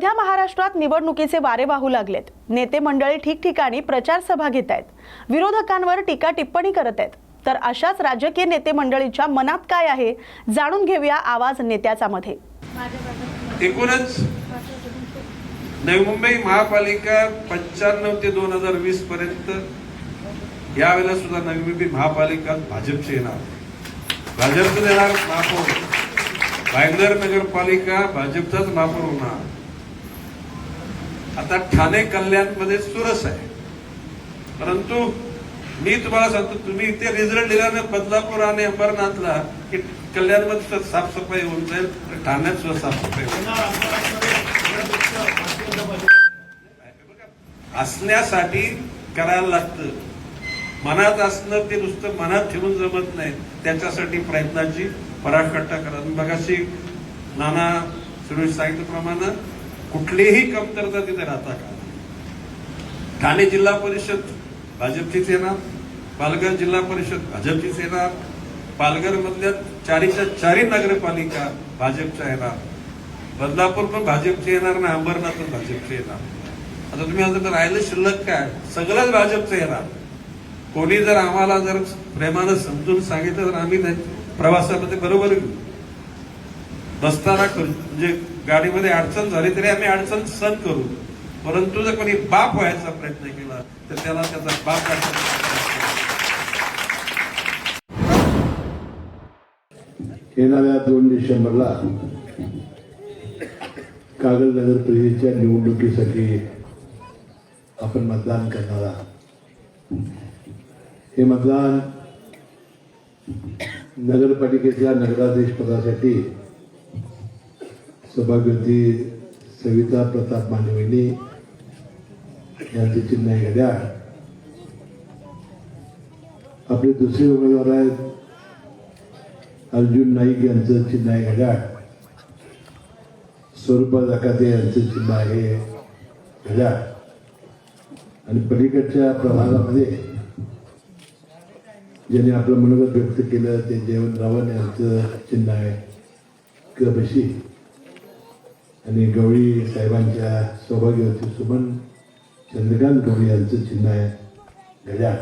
सध्या महाराष्ट्रात निवडणुकीचे वारे वाहू लागलेत. नेते मंडळी ठिकठिकाणी प्रचार सभा घेत आहेत विरोधकांवर टीका टिप्पणी करत आहेत. तर अशाच राजकीय नेते मंडळीच्या मनात काय आहे जाणून घेऊया आवाज नेत्याचा मध्ये एकूणच नवी मुंबई महापालिका पंच्याण्णव ते दोन हजार वीस पर्यंत यावेळेला सुद्धा नवी मुंबई महापालिका भाजपचे येणार. भाजपचं येणार महापौर. भाईंदर नगरपालिका भाजपचाच महापौर होणार. आता ठाणे कल्याणमध्ये सुरस आहे. परंतु मी तुम्हाला सांगतो तुम्ही इथे रिझल्ट दिल्याने बदलापूर आणि अंबरनाथला की कल्याणमध्ये तर साफसफाई होऊन जाईल तर ठाण्यात सुद्धा साफसफाई होईल. असण्यासाठी करायला लागतं. मनात असणं ते नुसतं मनात ठेवून जमत नाही. त्याच्यासाठी प्रयत्नाची पराकाष्ठा करा. बघाशी नाना सुरेश सांगितल्याप्रमाणे कुठलीही कमतरता तिथे राहता का? ठाणे जिल्हा परिषद भाजपचीच येणार पालघर जिल्हा परिषद भाजपचीच येणार पालघर मधल्या चारीच्या चारी नगरपालिका भाजपच्या येणार बदलापूर पण भाजपचे येणार ना अंबरनाथ पण भाजपचे येणार. आता तुम्ही आता राहिलं शिल्लक काय? सगळंच भाजपचं येणार. कोणी जर आम्हाला जर प्रेमानं समजून सांगितलं तर आम्ही प्रवासामध्ये बरोबर घेऊ बसताना म्हणजे गाडीमध्ये अडचण झाली तरी आम्ही अडचण सहन करू. परंतु जर कोणी बाप व्हायचा प्रयत्न केला तर त्याला त्याचा बाप येणाऱ्या दोन डिसेंबरला कागल नगर परिषदेच्या निवडणुकीसाठी आपण मतदान करणार आहात. हे मतदान नगरपालिकेच्या नगराधीश पदासाठी सभागृती सविता प्रताप मांडविणी यांचे चिन्ह घड्या आपले दुसरे उमेदवार आहेत अर्जुन नाईक यांचं चिन्ह आहे घड्या स्वरूपा जाकाते यांचं चिन्ह आहे घड्या आणि पलीकडच्या प्रभागामध्ये ज्यांनी आपलं मनोगत व्यक्त केलं ते जयवंत रावण यांचं चिन्ह आहे. कबशी आणि गवळी साहेबांच्या सौभाग्यवती सुमन चंद्रकांत गवळी यांचं चिन्ह आहे घड्याळ.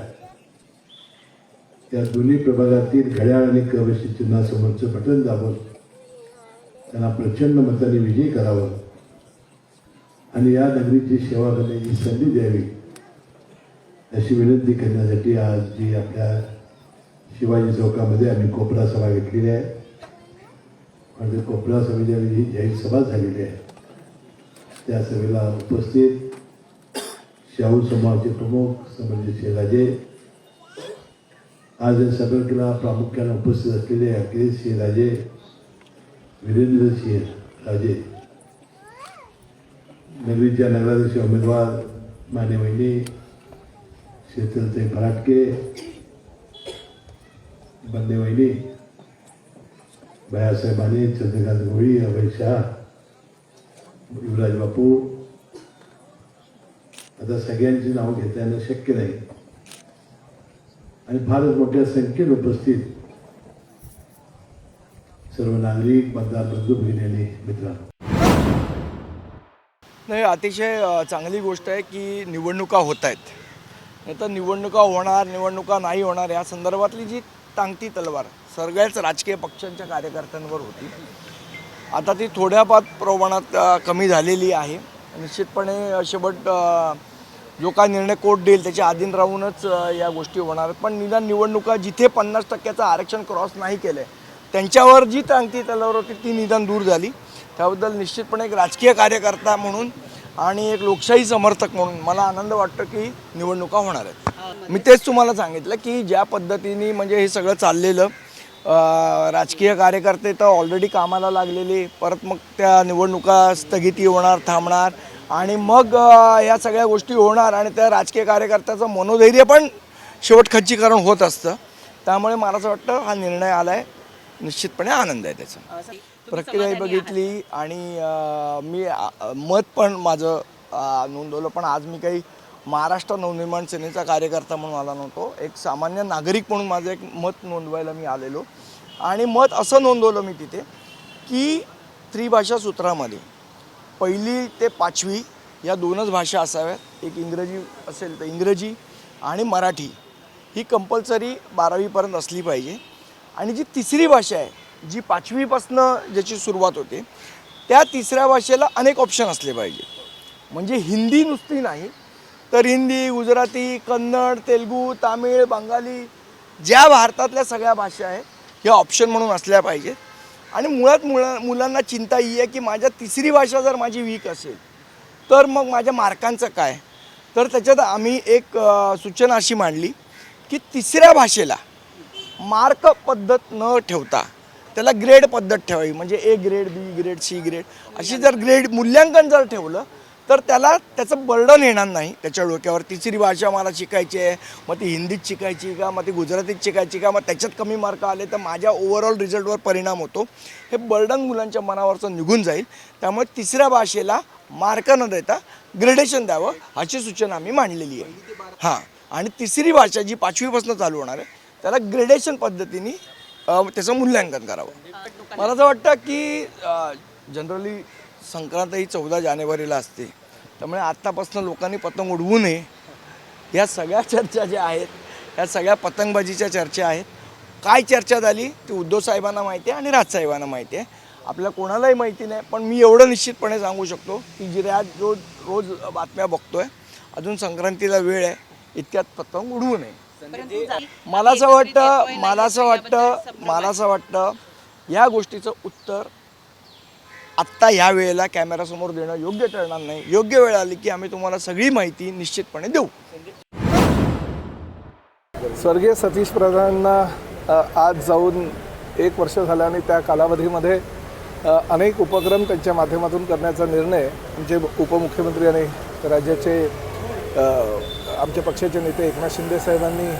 या दोन्ही प्रभागातील घड्याळ आणि कवशी चिन्हासमोरचं बटन दाबून त्यांना प्रचंड मताने विजयी करावं. आणि या नगरीची सेवा करण्याची संधी द्यावी अशी विनंती करण्यासाठी आज जी आपल्या शिवाजी चौकामध्ये आम्ही कोपरा सभा घेतलेली आहे. आणि कोपरा सभेच्या ही जाहीर सभा झालेली आहे. त्या सभेला उपस्थित शाहू समाजचे प्रमुख संबंधित राजे आज या सभेला प्रामुख्याने उपस्थित असलेले अखिलेश सिंह राजे वीरेंद्र सिंह राजे नगरीच्या नगराध्यक्ष उमेदवार माने वहिनी शीतलताई फराटके बंदे वहिनी भयासाहेब माने चंद्रकांत गोळी अभय शहा युवराज बापू आता सगळ्यांची नावं घेता येणं शक्य नाही आणि फारच मोठ्या संख्येने उपस्थित सर्व नागरिक मतदार बंधू भगिनी मित्रांनो नाही अतिशय चांगली गोष्ट आहे की निवडणुका होत आहेत. नाही तर निवडणुका होणार निवडणुका नाही होणार या संदर्भातली जी टांगती तलवार सगळ्याच राजकीय पक्षांच्या कार्यकर्त्यांवर होती. आता ती थोड्याफार प्रमाणात कमी झालेली आहे. निश्चितपणे शेवट जो काय निर्णय कोर्ट देईल त्याच्या अधीन राहूनच या गोष्टी होणार आहेत. पण निदान निवडणुका जिथे पन्नास टक्क्याचं आरक्षण क्रॉस नाही केलं आहे त्यांच्यावर जी टांगती तलवार होती ती निदान दूर झाली. त्याबद्दल निश्चितपणे एक राजकीय कार्यकर्ता म्हणून आणि एक लोकशाही समर्थक म्हणून मला आनंद वाटतो की निवडणुका होणार आहेत. मी तेच तुम्हाला सांगितलं की ज्या पद्धतीने म्हणजे हे सगळं चाललेलं राजकीय कार्यकर्ते तर ऑलरेडी कामाला लागलेले. परत मग त्या निवडणुका स्थगिती होणार थांबणार. आणि मग या सगळ्या गोष्टी होणार आणि त्या राजकीय कार्यकर्त्याचं मनोधैर्य पण शेवट खच्चीकरण होत असतं. त्यामुळे मला असं वाटतं हा निर्णय आला आहे निश्चितपणे आनंद आहे त्याचा. प्रक्रिया बघितली आणि मी मत पण माझं नोंदवलं. पण आज मी काही महाराष्ट्र नवनिर्माण सेनेचा कार्यकर्ता म्हणून आला नव्हतो. एक सामान्य नागरिक म्हणून माझं एक मत नोंदवायला मी आलेलो. आणि मत असं नोंदवलं मी तिथे की त्रिभाषा सूत्रामध्ये पहिली ते पाचवी या दोनच भाषा असाव्यात. एक इंग्रजी असेल तर इंग्रजी आणि मराठी. ही कंपल्सरी बारावीपर्यंत असली पाहिजे. आणि जी तिसरी भाषा आहे जी पाचवीपासनं ज्याची सुरुवात होते त्या तिसऱ्या भाषेला अनेक ऑप्शन असले पाहिजे. म्हणजे हिंदी नुसती नाही तर हिंदी गुजराती कन्नड तेलगू तामिळ बंगाली ज्या भारतातल्या सगळ्या भाषा आहेत ह्या ऑप्शन म्हणून असल्या पाहिजेत. आणि मुळात मुला मुलांना चिंता ही आहे की माझ्या तिसरी भाषा जर माझी वीक असेल तर मग माझ्या मार्कांचं काय? तर त्याच्यात आम्ही एक सूचना अशी मांडली की तिसऱ्या भाषेला मार्क पद्धत न ठेवता त्याला ग्रेड पद्धत ठेवावी. म्हणजे A grade B grade C grade अशी जर ग्रेड मूल्यांकन जर ठेवलं तर त्याला त्याचं बर्डन येणार नाही. त्याच्या डोक्यावर तिसरी भाषा मला शिकायची आहे. मग ती हिंदीत शिकायची का? मग ती गुजरातीत शिकायची का? मग त्याच्यात कमी मार्क आले तर माझ्या ओव्हरऑल रिझल्टवर परिणाम होतो. हे बर्डन मुलांच्या मनावरचं निघून जाईल. त्यामुळे तिसऱ्या भाषेला मार्क न देता ग्रेडेशन द्यावं अशी सूचना आम्ही मांडलेली आहे. हां. आणि तिसरी भाषा जी पाचवीपासून चालू होणार आहे त्याला ग्रेडेशन पद्धतीने त्याचं मूल्यांकन करावं. मला असं वाटतं की जनरली संक्रांत ही चौदा जानेवारीला असते. त्यामुळे आत्तापासून लोकांनी पतंग उडवू नये. या सगळ्या चर्चा ज्या आहेत या सगळ्या पतंगबाजीच्या चर्चा आहेत काय चर्चा झाली ती उद्धव साहेबांना माहिती आहे आणि राजसाहेबांना माहिती आहे. आपल्या कोणालाही माहिती नाही पण मी एवढं निश्चितपणे सांगू शकतो की जी आज रोज रोज बातम्या बघतोय अजून संक्रांतीला वेळ आहे इतक्यात पतंग उडवू नये. मला असं वाटतं मला असं वाटतं मला असं वाटतं या गोष्टीचं उत्तर आत्ता ह्या वेळेला कॅमेरासमोर देणं योग्य ठरणार नाही. योग्य वेळ आली की आम्ही तुम्हाला सगळी माहिती निश्चितपणे देऊ. स्वर्गीय सतीश प्रधानांना आज जाऊन एक वर्ष झालं आणि त्या कालावधीमध्ये अनेक उपक्रम त्यांच्या माध्यमातून करण्याचा निर्णय आमचे उपमुख्यमंत्री आणि राज्याचे आमच्या पक्षाचे नेते एकनाथ शिंदे साहेबांनी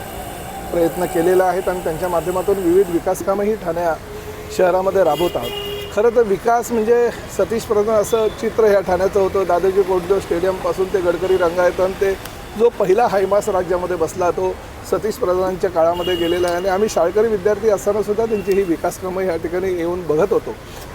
प्रयत्न केलेला आहेत आणि त्यांच्या माध्यमातून विविध विकासकामंही ठाण्या शहरामध्ये राबवत आहोत. खरं तर विकास म्हणजे सतीश प्रधान असं चित्र ह्या ठाण्याचं होतं. दादाजी कोटदेव स्टेडियमपासून ते गडकरी रंगायतन ते जो पहिला हायमास राज्यामध्ये बसला तो सतीश प्रधानांच्या काळामध्ये गेलेला आहे. आणि आम्ही शाळकरी विद्यार्थी असताना सुद्धा त्यांची ही विकास कामं ह्या ठिकाणी येऊन बघत होतो.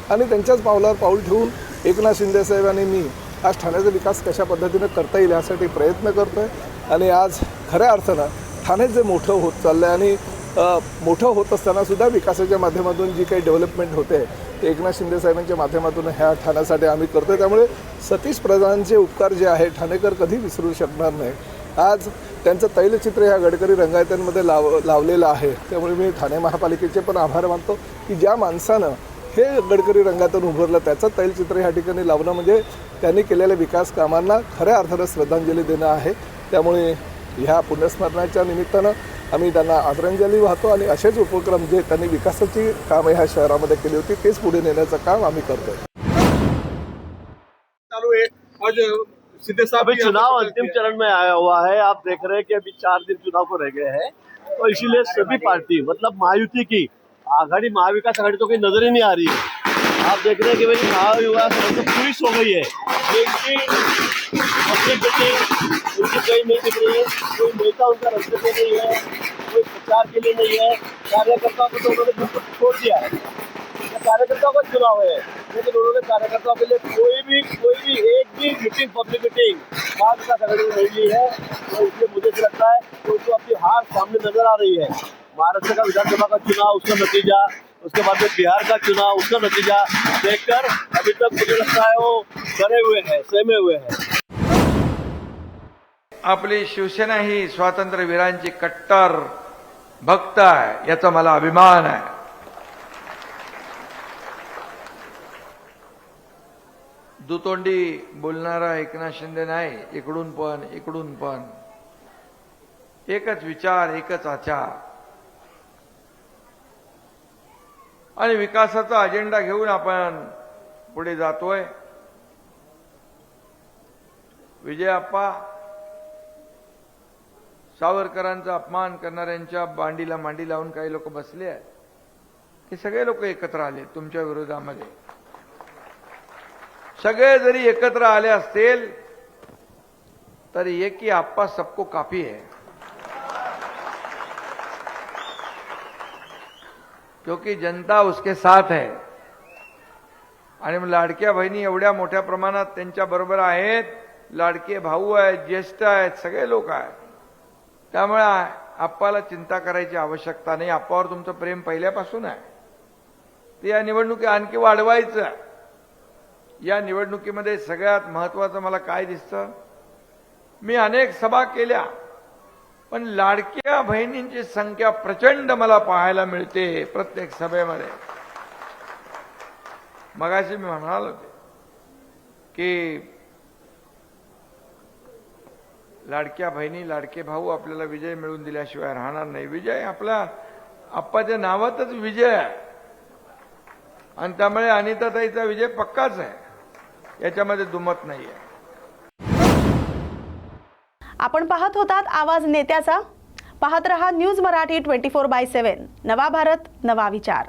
आणि त्यांच्याच पावलावर पाऊल ठेवून एकनाथ शिंदे साहेब आणि मी आज ठाण्याचा विकास कशा पद्धतीनं करता येईल यासाठी प्रयत्न करतो आहे आणि आज खऱ्या अर्थानं ठाणे जे मोठं होत चाललं आहे आणि मोठं होत असतानासुद्धा विकासाच्या माध्यमातून जी काही डेव्हलपमेंट होते एकनाथ शिंदे साहेबांच्या माध्यमातून ह्या ठाण्यासाठी आम्ही करतोय. त्यामुळे सतीश प्रधानांचे उपकार जे आहे ठाणेकर कधी विसरू शकणार नाही आज त्यांचं तैलचित्र ह्या गडकरी रंगायत्यांमध्ये लाव लावलेलं आहे. त्यामुळे मी ठाणे महापालिकेचे पण आभार मानतो की ज्या माणसानं हे गडकरी रंगातून उभारलं त्याचं तैलचित्र ह्या ठिकाणी लावणं म्हणजे त्यांनी केलेल्या विकास कामांना खऱ्या अर्थानं श्रद्धांजली देणं आहे. त्यामुळे ह्या पुण्यस्मरणाच्या निमित्तानं आम्ही त्यांना आदरांजली वाहतो आणि असेच उपक्रम जे त्यांनी विकासाची कामं ह्या शहरामध्ये केली होती तेच पुढे नेण्याचं काम आम्ही करतोय. चालू है आज अभी चुनाव अंतिम चरण में आया हुआ है। आप देख रहे हैं कि अभी चार दिन चुनाव को रह गए हैं। तो इसीलिए सभी पार्टी मतलब महायुति की आघाड़ी महाविकास आघाड़ी तो कहीं नजर ही नहीं आ रही है। आप देख रहे हैं कि भाई महाविकास आघाड़ी तो पुलिस हो गई है। लेकिन अपनी मीटिंग उनकी कहीं नहीं दिख रही है। कोई नेता उनका रास्ते पे नहीं है। कोई प्रचार के लिए नहीं है। कार्यकर्ताओं को तो उन्होंने बिल्कुल छोड़ दिया है। कार्यकर्ताओं का चुनाव है। लेकिन उन्होंने कार्यकर्ताओं के लिए कोई भी कोई भी एक भी मीटिंग पब्लिक मीटिंग बात का संगठन नहीं ली है। तो इसलिए मुझे ऐसा लगता है कि उनको अपनी हार सामने नज़र आ रही है, महाराष्ट्र का विधानसभा का चुनाव, उसका नतीजा, उसके बाद में बिहार का चुनाव, उसका नतीजा देखकर अभी तक मुझे लगता है वो डरे हुए हैं सहमे हुए हैं। आपली शिवसेना ही स्वातंत्र्यवीरांची कट्टर। भक्त आहे याचा मला अभिमान आहे. दुतोंडी बोलणारा एकनाथ शिंदे नाही इकडून पण इकडून पण. एकच विचार एकच आचार. आणि विकासाचा अजेंडा घेऊन आपण पुढे जातोय. विजयाप्पा सावरकरांचा अपमान करणाऱ्यांच्या बांडीला मांडी लावून काही लोक बसले आहेत. हे सगळे लोक एकत्र आले तुमच्या विरोधामध्ये. सगळे जरी एकत्र आले असतील तर एक की आप्पा सबको काफी है. क्योंकि जनता उसके साथ है. आणि मग लाडक्या बहिणी एवढ्या मोठ्या प्रमाणात त्यांच्या बरोबर आहेत. लाडके भाऊ आहेत ज्येष्ठ आहेत सगळे लोक आहेत. त्यामुळे आप्पाला चिंता करायची आवश्यकता नाही. आप्पावर तुमचं प्रेम पहिल्यापासून आहे. ते या निवडणुकी आणखी वाढवायचं. या निवडणुकीमध्ये सगळ्यात महत्वाचं मला काय दिसतं? मी अनेक सभा केल्या पण लाडक्या बहिणींची संख्या प्रचंड मला पाहायला मिळते प्रत्येक सभेमध्ये. मगाशी मी म्हणाल होते की लाडक्या बहिणी लाडके भाऊ आपल्याला विजय मिळवून दिल्याशिवाय राहणार नाही. विजय आपला आप्पाच्या नावातच विजय आहे. आणि त्यामुळे अनिताताईचा विजय पक्काच आहे. याच्यामध्ये दुमत नाही आहे आपण पाहत होतात आवाज नेत्याचा. पाहत रहा news Marathi twenty four by seven. नवा भारत नवा विचार.